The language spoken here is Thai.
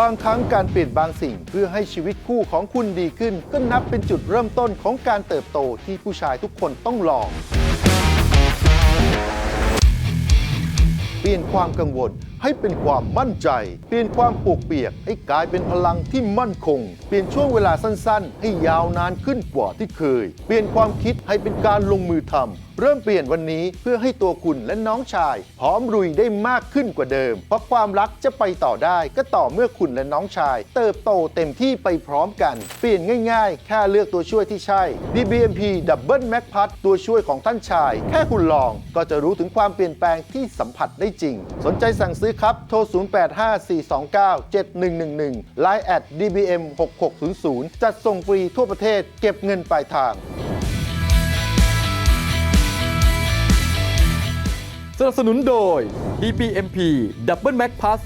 บางครั้งการเปลี่ยนบางสิ่งเพื่อให้ชีวิตคู่ของคุณดีขึ้น ก็นับเป็นจุดเริ่มต้นของการเติบโตที่ผู้ชายทุกคนต้องลอง เปลี่ยนความกังวลให้เป็นความมั่นใจ เปลี่ยนความปวกเปียกให้กลายเป็นพลังที่มั่นคง เปลี่ยนช่วงเวลาสั้นๆ ให้ยาวนานขึ้นกว่าที่เคย เปลี่ยนความคิดให้เป็นการลงมือทำเริ่มเปลี่ยนวันนี้เพื่อให้ตัวคุณและน้องชาย พร้อมรุยได้มากขึ้นกว่าเดิม เพราะความรักจะไปต่อได้ ก็ต่อเมื่อคุณและน้องชาย เติบโตเต็มที่ไปพร้อมกัน เปลี่ยนง่ายๆ แค่เลือกตัวช่วยที่ใช่ DBMP Double Mac p a s ตัวช่วยของท่านชาย แค่คุณลองก็จะรู้ถึงความเปลี่ยนแปลงที่สัมผัสได้จริง สนใจสั่งซื้อครับโทร 0854297111 Line at DBM 6600 จัดส่งฟรีทั่วประเทศ เก็บเงินปลายทาง สนับสนุนโดย DBMP Double Mac Plus